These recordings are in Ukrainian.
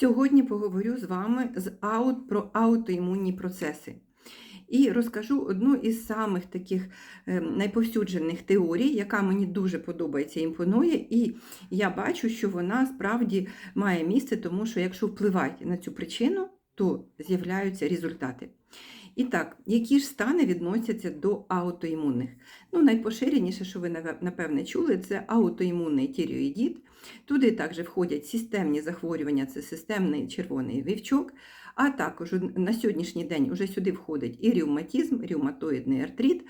Сьогодні поговорю з вами з аут про аутоімунні процеси. І розкажу одну із самих таких е, найповсюджених теорій, яка мені дуже подобається і імпонує, і я бачу, що вона справді має місце, тому що якщо впливати на цю причину, то з'являються результати. І так, які ж стани відносяться до аутоімунних? Ну, найпоширеніше, що ви напевне чули, це аутоімунний тіріоїдіт. Туди також входять системні захворювання, це системний червоний вівчок. А також на сьогоднішній день уже сюди входить і ревматизм, ревматоїдний артрит,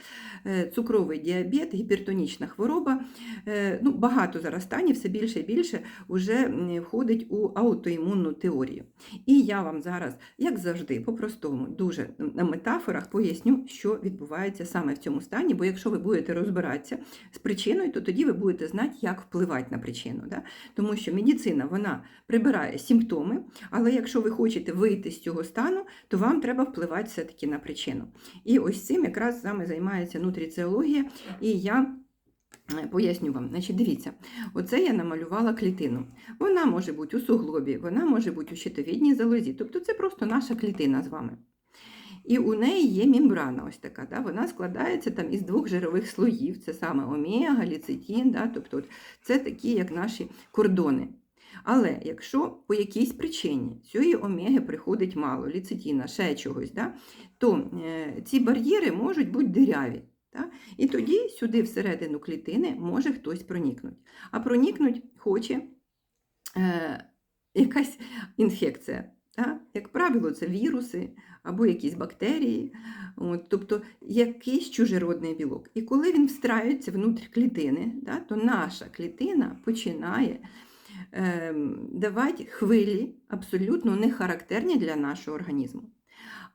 е, цукровий діабет, гіпертонічна хвороба. Е, Ну, багато зараз станів, все більше і більше вже входить у аутоімунну теорію. І я вам зараз, як завжди, по-простому, дуже метафорах поясню, що відбувається саме в цьому стані, бо якщо ви будете розбиратися з причиною, то тоді ви будете знати, як впливати на причину. Да? Тому що медицина вона прибирає симптоми, але якщо ви хочете вийти з цього стану, то вам треба впливати все-таки на причину. І ось цим якраз саме займається нутриціологія, і я. е, Поясню вам, значить, дивіться, оце я намалювала клітину. Вона може бути у суглобі, вона може бути у щитовідній залозі. Тобто це просто наша клітина з вами. І у неї є мембрана ось така. Да? Вона складається там із двох жирових слоїв. Це саме омега, ліцитін, да? тобто це такі, як наші кордони. Але якщо по якійсь причині цієї омеги приходить мало, ліцитіна, ще чогось, да? то е, ці бар'єри можуть бути диряві. Да? І тоді сюди всередину клітини може хтось проникнути. А проникнуть хоче е, якась інфекція. Да? Як правило, це віруси або якісь бактерії, от, тобто якийсь чужеродний білок. І коли він встраюється внутрі клітини, да, то наша клітина починає е, давати хвилі абсолютно не характерні для нашого організму.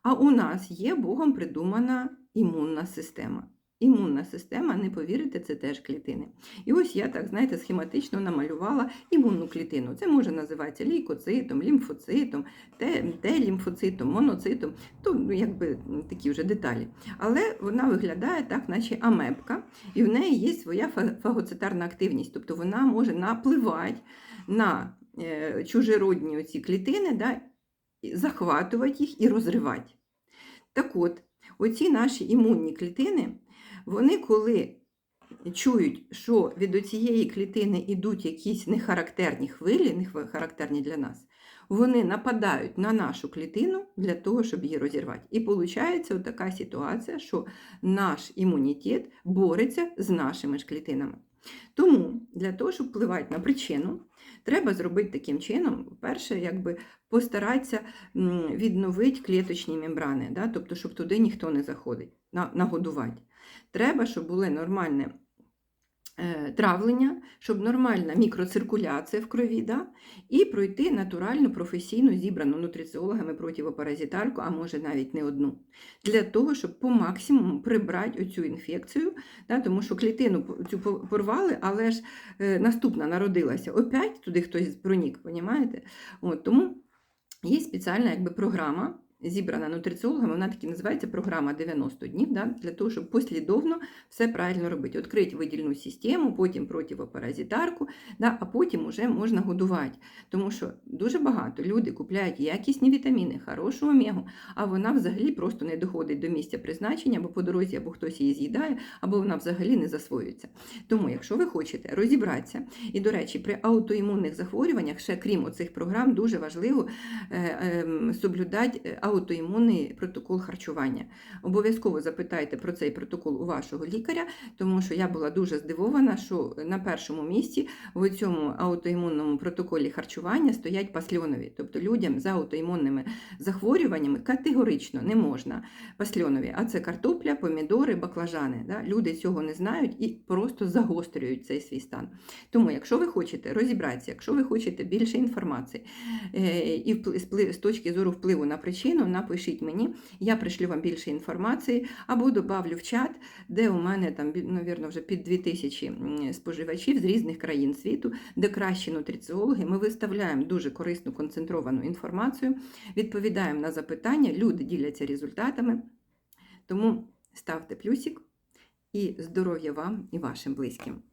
А у нас є Богом придумана імунна система. Імунна система, не повірите, це теж клітини. І ось я так, знаєте, схематично намалювала імунну клітину. Це може називатися лейкоцитом, лімфоцитом, Т-лімфоцитом, моноцитом, то ну, якби такі вже деталі. Але вона виглядає так, наче амебка, і в неї є своя фагоцитарна активність, тобто вона може напливати на е, чужеродні оці клітини, да, захватувати їх і розривати. Так от, оці наші імунні клітини, вони коли чують, що від цієї клітини йдуть якісь нехарактерні хвилі, нехарактерні для нас, вони нападають на нашу клітину для того, щоб її розірвати. І виходить така ситуація, що наш імунітет бореться з нашими ж клітинами. Тому для того, щоб впливати на причину, треба зробити таким чином, перше, якби постаратися відновити клеточні мембрани, да? тобто, щоб туди ніхто не заходить, нагодувати. Треба, щоб було нормальне е, травлення, щоб нормальна мікроциркуляція в крові, да? і пройти натуральну професійну зібрану нутриціологами противопаразитарку, а може навіть не одну, для того, щоб по максимуму прибрати оцю інфекцію, да? тому що клітину цю порвали, але ж е, наступна народилася. Опять туди хтось пронік, понімаєте? От, тому є спеціальна якби, програма, зібрана нутриціологами, вона таки називається програма 90 днів, да, для того, щоб послідовно все правильно робити. Відкрити видільну систему, потім противопаразитарку, да, а потім вже можна годувати. Тому що дуже багато люди купляють якісні вітаміни, хорошу омегу, а вона взагалі просто не доходить до місця призначення, або по дорозі, або хтось її з'їдає, або вона взагалі не засвоюється. Тому, якщо ви хочете розібратися, і, до речі, при аутоімунних захворюваннях, ще крім оцих програм, дуже важливо е, ем, соблюдати е, аутоімунний протокол харчування. Обов'язково запитайте про цей протокол у вашого лікаря, тому що я була дуже здивована, що на першому місці в цьому аутоімунному протоколі харчування стоять пасльонові. Тобто людям з аутоімунними захворюваннями категорично не можна пасльонові, а це картопля, помідори, баклажани. Да? Люди цього не знають і просто загострюють цей свій стан. Тому, якщо ви хочете розібратися, якщо ви хочете більше інформації е, і з точки зору впливу на причину, напишіть мені, я пришлю вам більше інформації або добавлю в чат, де у мене там, навірно, вже під 2000 споживачів з різних країн світу, де кращі нутриціологи. Ми виставляємо дуже корисну концентровану інформацію, відповідаємо на запитання, люди діляться результатами. Тому ставте плюсик і здоров'я вам і вашим близьким.